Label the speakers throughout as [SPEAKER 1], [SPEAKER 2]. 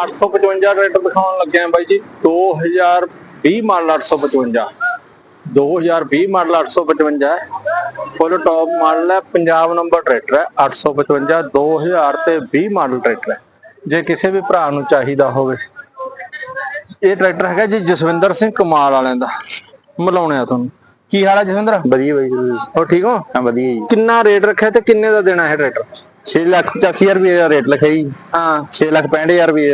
[SPEAKER 1] 855 tractor ਦਿਖਾਉਣ ਲੱਗੇ ਆ ਬਾਈ ਜੀ। 2020 model 855 2020 model 855 full top model ਹੈ। ਪੰਜਾਬ ਨੰਬਰ ਟਰੈਕਟਰ ਹੈ। 855 2000 ਤੇ 20 ਮਾਡਲ ਟਰੈਕਟਰ ਹੈ। ਜੇ ਕਿਸੇ ਵੀ ਭਰਾ ਨੂੰ ਚਾਹੀਦਾ ਹੋਵੇ। ਇਹ ਟਰੈਕਟਰ ਹੈਗਾ ਜੀ ਜਸਵਿੰਦਰ ਸਿੰਘ ਕਮਾਲ ਵਾਲਿਆਂ ਦਾ। ਮਿਲਾਉਣੇ ਆ ਤੁਹਾਨੂੰ। ਕੀ ਹਾਲ ਹੈ ਜਸਵਿੰਦਰ?
[SPEAKER 2] ਵਧੀਆ ਬਾਈ ਜੀ।
[SPEAKER 1] ਹੋ ਠੀਕ ਹੋ?
[SPEAKER 2] ਹਾਂ ਵਧੀਆ ਜੀ।
[SPEAKER 1] ਕਿੰਨਾ ਰੇਟ ਰੱਖਿਆ ਤੇ ਕਿੰਨੇ ਦਾ ਦੇਣਾ ਹੈ ਟਰੈਕਟਰ?
[SPEAKER 2] 6 ਲੱਖ 85000 ਰੁਪਏ ਦਾ ਰੇਟ ਲਿਖਿਆ ਜੀ।
[SPEAKER 1] ਹਾਂ।
[SPEAKER 2] 6 ਲੱਖ 65000 ਰੁਪਏ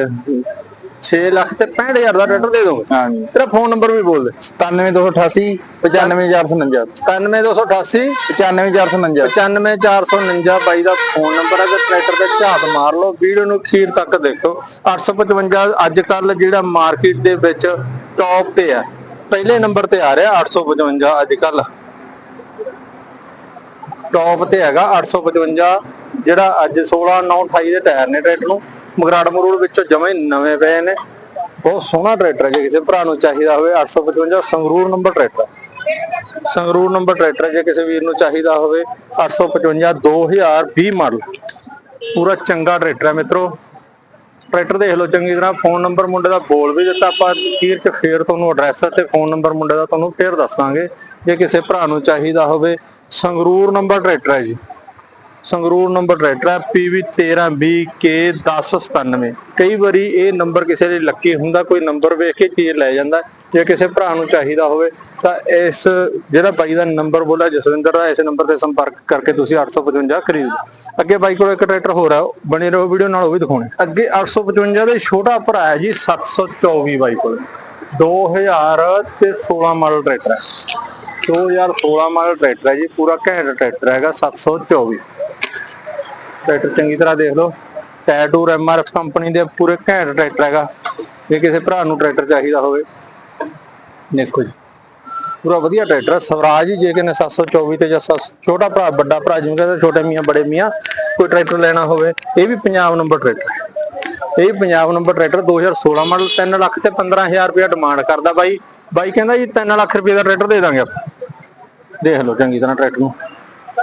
[SPEAKER 1] 6 ਲੱਖ ਤੇ 65000 ਦਾ ਟਰੈਕਟਰ ਦੇ ਦੋਗੇ?
[SPEAKER 2] ਹਾਂ ਜੀ।
[SPEAKER 1] ਤੇਰਾ ਫੋਨ ਨੰਬਰ ਵੀ ਬੋਲ ਦੇ।
[SPEAKER 2] 97288 95449
[SPEAKER 1] 97288
[SPEAKER 2] 95449
[SPEAKER 1] 95449 ਬਾਈ ਦਾ ਫੋਨ ਨੰਬਰ ਹੈ ਤੇ ਟਰੈਕਟਰ ਤੇ ਝਾਤ ਮਾਰ ਲਓ ਵੀਡੀਓ ਨੂੰ ਅਖੀਰ ਤੱਕ ਦੇਖੋ। 855 ਅੱਜ ਕੱਲ ਜਿਹੜਾ ਮਾਰਕੀਟ ਦੇ ਵਿੱਚ ਟੌਪ ਤੇ ਹੈ ਪਹਿਲੇ ਨੰਬਰ ਤੇ ਆ ਰਿਹਾ 855 ਅੱਜ ਕੱਲ ਟੌਪ ਤੇ ਹੈਗਾ 855 ਜਿਹੜਾ ਅੱਜ 16 9 28 ਦੇ ਟਾਇਰ ਨੇ ਟਰੈਕਟਰ ਨੂੰ। ਮਗਰਾੜ ਮਰੂੜ ਵਿੱਚੋਂ ਜਮੇ ਨਵੇਂ ਪਏ ਨੇ। ਬਹੁਤ ਸੋਹਣਾ ਟਰੈਕਟਰ ਜੇ ਕਿਸੇ ਭਰਾ ਨੂੰ ਚਾਹੀਦਾ ਹੋਵੇ 855 Sangrur number tractor. Sangrur number tractor ਜੇ ਕਿਸੇ ਵੀਰ ਨੂੰ ਚਾਹੀਦਾ ਹੋਵੇ 855 2020 ਮਾਡਲ। ਪੂਰਾ ਚੰਗਾ ਟਰੈਕਟਰ ਹੈ ਮਿੱਤਰੋ। ਟਰੈਕਟਰ ਦੇਖ ਲਓ, ਚੰਗੀ ਤਰ੍ਹਾਂ ਫੋਨ ਨੰਬਰ ਮੁੰਡੇ ਦਾ ਬੋਲ ਵੀ ਦਿੱਤਾ, ਆਪਾਂ ਅਖੀਰ ਚ ਫੇਰ ਤੁਹਾਨੂੰ ਐਡਰੈਸ ਤੇ ਫੋਨ ਨੰਬਰ ਮੁੰਡੇ ਦਾ ਤੁਹਾਨੂੰ ਫੇਰ ਦੱਸਾਂਗੇ, ਜੇ ਕਿਸੇ ਭਰਾ ਨੂੰ ਚਾਹੀਦਾ ਹੋਵੇ। ਸੰਗਰੂਰ ਨੰਬਰ ਟਰੈਕਟਰ ਹੈ ਜੀ। ਸੰਗਰੂਰ ਨੰਬਰ ਟਰੈਕਟਰ ਹੈ PV 13BK1097 ਕਈ ਵਾਰੀ ਇਹ ਨੰਬਰ ਕਿਸੇ ਲਈ ਲੱਕੀ ਹੁੰਦਾ, ਕੋਈ ਨੰਬਰ ਵੇਖ ਕੇ ਚੀਜ਼ ਲੈ ਜਾਂਦਾ, ਜੇ ਕਿਸੇ ਭਰਾ ਨੂੰ ਚਾਹੀਦਾ ਹੋਵੇ ਤਾਂ ਇਸ ਜਿਹੜਾ ਬਾਈ ਦਾ ਨੰਬਰ ਬੋਲਿਆ, ਜਸਵਿੰਦਰ ਦਾ, ਇਸ ਨੰਬਰ ਤੇ ਸੰਪਰਕ ਕਰਕੇ ਤੁਸੀਂ 855 ਖਰੀਦ ਲਓ। ਅੱਗੇ ਬਾਈ ਕੋਲ ਇੱਕ ਟਰੈਕਟਰ ਹੋਰ ਹੈ ਬਣੇ ਰਹੋ ਵੀਡੀਓ ਨਾਲ, ਉਹ ਵੀ ਦਿਖਾਉਣੇ। ਅੱਗੇ 855 ਦੇ ਛੋਟਾ ਭਰਾ ਹੈ ਜੀ 724 ਬਾਈ ਕੋਲ। 2000 ਤੇ 16 ਮਾਡਲ ਟਰੈਕਟਰ ਹੈ। 2016 ਮਾਡਲ ਟਰੈਕਟਰ ਹੈ ਜੀ, ਪੂਰਾ ਘੈਂਟ ਟਰੈਕਟਰ ਹੈਗਾ 724 ਟਰੈਕਟਰ ਚੰਗੀ ਤਰ੍ਹਾਂ ਦੇਖ ਲਓ। ਟੈਟੂਰ ਐਮਆਰਐਫ ਕੰਪਨੀ ਦੇ ਪੂਰੇ ਘੈਂਟ ਟਰੈਕਟਰ ਹੈਗਾ। ਜੇ ਕਿਸੇ ਭਰਾ ਨੂੰ ਟਰੈਕਟਰ ਚਾਹੀਦਾ ਹੋਵੇ, ਦੇਖੋ ਜੀ। ਪੂਰਾ ਵਧੀਆ ਟਰੈਕਟਰ ਹੈ ਸਵਰਾਜ ਹੀ ਜੇ ਕਿਨੇ 724 ਤੇ ਜਾਂ ਸੱਤ- ਛੋਟਾ ਭਰਾ, ਵੱਡਾ ਭਰਾ ਜਿਵੇਂ ਕਹਿੰਦਾ, ਛੋਟੇ ਮੀਆਂ, ਬੜੇ ਮੀਆਂ, ਕੋਈ ਟਰੈਕਟਰ ਲੈਣਾ ਹੋਵੇ, ਇਹ ਵੀ ਪੰਜਾਬ ਨੰਬਰ ਟਰੈਕਟਰ ਇਹ ਵੀ Punjab number tractor 2016 model 3 lakh ਤੇ 15000 ਰੁਪਏ ਡਿਮਾਂਡ ਕਰਦਾ ਬਾਈ। ਬਾਈ ਕਹਿੰਦਾ ਜੀ 3 ਲੱਖ ਰੁਪਏ ਦਾ ਟਰੈਕਟਰ ਦੇ ਦਾਂਗੇ ਆਪਾਂ। ਦੇਖ ਲਓ, ਚੰਗੀ ਤਰ੍ਹਾਂ ਟਰੈਕਟਰ ਨੂੰ।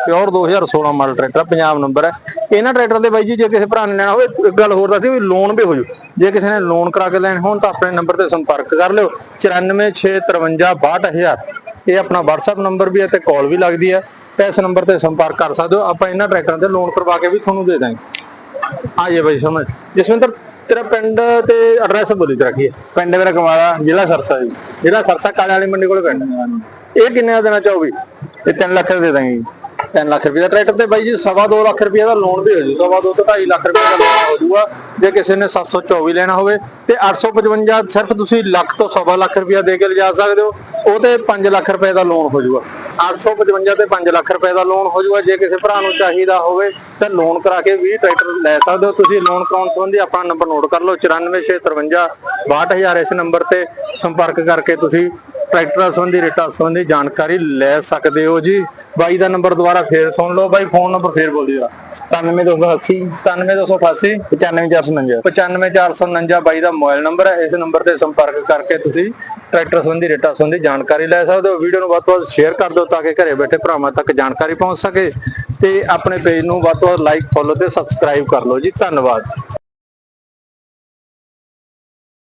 [SPEAKER 1] Pure 2016 model tractor Punjab number ਹੈ ਇਹਨਾਂ ਟਰੈਕਟਰ ਦੇ ਬਾਈ ਜੀ, ਜੇ ਕਿਸੇ ਭਰਾ ਨੇ ਲੈਣਾ ਹੋਵੇ, ਇੱਕ ਗੱਲ ਹੋਰ ਦੱਸੀ ਵੀ ਲੋਨ ਵੀ ਹੋ ਜੂ। ਜੇ ਕਿਸੇ ਨੇ ਲੋਨ ਕਰਾ ਕੇ ਲੈਣ ਹੋਣ, ਤਾਂ ਆਪਣੇ ਨੰਬਰ ਤੇ ਸੰਪਰਕ ਕਰ ਲਿਓ। 9465562000 ਇਹ ਆਪਣਾ WhatsApp ਨੰਬਰ ਵੀ ਹੈ ਤੇ ਕਾਲ ਵੀ ਲੱਗਦੀ ਹੈ। ਇਸ ਨੰਬਰ ਤੇ ਸੰਪਰਕ ਕਰ ਸਕਦੇ ਹੋ। ਆਪਾਂ ਇਹਨਾਂ ਟਰੈਕਟਰਾਂ ਤੇ ਲੋਨ ਕਰਵਾ ਕੇ ਵੀ ਤੁਹਾਨੂੰ ਦੇ ਦਾਂਗੇ। ਆ ਜੇ ਬਾਈ, ਸਮਝ। ਜਸਵਿੰਦਰ, ਤੇਰਾ ਪਿੰਡ ਤੇ ਐਡਰੈਸ ਬੋਲੀ ਤੇ ਰੱਖੀਏ।
[SPEAKER 2] ਪਿੰਡ ਮੇਰਾ ਕਮਾਲਾ ਜ਼ਿਲ੍ਹਾ ਸਰਸਾ ਜੀ।
[SPEAKER 1] ਜਿਹੜਾ ਸਰਸਾ, ਕਾਲੇ ਵਾਲੀ ਮੰਡੀ ਕੋਲ ਪਿੰਡ। ਇਹ ਕਿੰਨੇ ਦਾ ਚਾਹੋ ਵੀ
[SPEAKER 2] ਇਹ 3 ਲੱਖ ਦੇ ਦਾਂਗੇ। ਜੀ
[SPEAKER 1] 3 ਲੱਖ ਰੁਪਏ ਦਾ ਟਰੈਕਟਰ ਤੇ ਬਾਈ ਜੀ, ਸਵਾ ਦੋ ਲੱਖ ਰੁਪਏ ਦਾ ਲੋਨ ਵੀ ਹੋ ਜੂ, ਸਵਾ ਦੋ ਤੋਂ 2.5 ਲੱਖ ਰੁਪਏ ਦਾ ਲੋਨ ਹੋ ਜੂਗਾ, ਜੇ ਕਿਸੇ ਨੇ 724 ਲੈਣਾ ਹੋਵੇ। ਤੇ 855 ਸਿਰਫ ਤੁਸੀਂ ਲੱਖ ਤੋਂ ਸਵਾ ਲੱਖ ਰੁਪਏ ਦੇ ਕੇ ਲਿਜਾ ਸਕਦੇ ਹੋ, ਉਹ ਤੇ 5 ਲੱਖ ਰੁਪਏ ਦਾ ਲੋਨ ਹੋ ਜੂਗਾ। 855 ਤੇ 5 ਲੱਖ ਰੁਪਏ ਦਾ ਲੋਨ ਹੋ ਜੂਗਾ, ਜੇ ਕਿਸੇ ਭਰਾ ਨੂੰ ਚਾਹੀਦਾ ਹੋਵੇ, ਤਾਂ ਲੋਨ ਕਰਾ ਕੇ ਵੀ ਟਰੈਕਟਰ ਲੈ ਸਕਦੇ ਹੋ। ਤੁਸੀਂ ਲੋਨ ਕਰਾਉਣ ਸੰਬੰਧੀ ਆਪਣਾ ਨੰਬਰ ਨੋਟ ਕਰ ਲਓ 94653 62000 ਇਸ ਨੰਬਰ ਤੇ ਸੰਪਰਕ ਕਰਕੇ ਤੁਸੀਂ ਟਰੈਕਟਰਾਂ ਸੰਬੰਧੀ ਰੇਟਾਂ ਸੰਬੰਧੀ ਜਾਣਕਾਰੀ ਲੈ ਸਕਦੇ ਹੋ ਜੀ। ਬਾਈ ਦਾ ਨੰਬਰ ਦੁਬਾਰਾ ਫੇਰ ਸੁਣ ਲਓ। ਬਾਈ ਫੋਨ ਨੰਬਰ ਫੇਰ ਬੋਲ ਦਿਓ।
[SPEAKER 2] 97280
[SPEAKER 1] 97288
[SPEAKER 2] 95449
[SPEAKER 1] 95449 ਬਾਈ ਦਾ ਮੋਬਾਈਲ ਨੰਬਰ ਹੈ। ਇਸ ਨੰਬਰ ਤੇ ਸੰਪਰਕ ਕਰਕੇ ਤੁਸੀਂ ਟਰੈਕਟਰ ਸੰਬੰਧੀ ਰੇਟਾਂ ਸੰਬੰਧੀ ਜਾਣਕਾਰੀ ਲੈ ਸਕਦੇ ਹੋ। ਵੀਡੀਓ ਨੂੰ ਵੱਧ ਤੋਂ ਵੱਧ ਸ਼ੇਅਰ ਕਰ ਦਿਓ ਤਾਂ ਕਿ ਘਰੇ ਬੈਠੇ ਭਰਾਵਾਂ ਤੱਕ ਜਾਣਕਾਰੀ ਪਹੁੰਚ ਸਕੇ। ਤੇ ਆਪਣੇ ਪੇਜ ਨੂੰ ਵੱਧ ਤੋਂ ਵੱਧ ਲਾਈਕ ਫੋਲੋ ਤੇ ਸਬਸਕ੍ਰਾਈਬ ਕਰ ਲਓ ਜੀ। ਧੰਨਵਾਦ।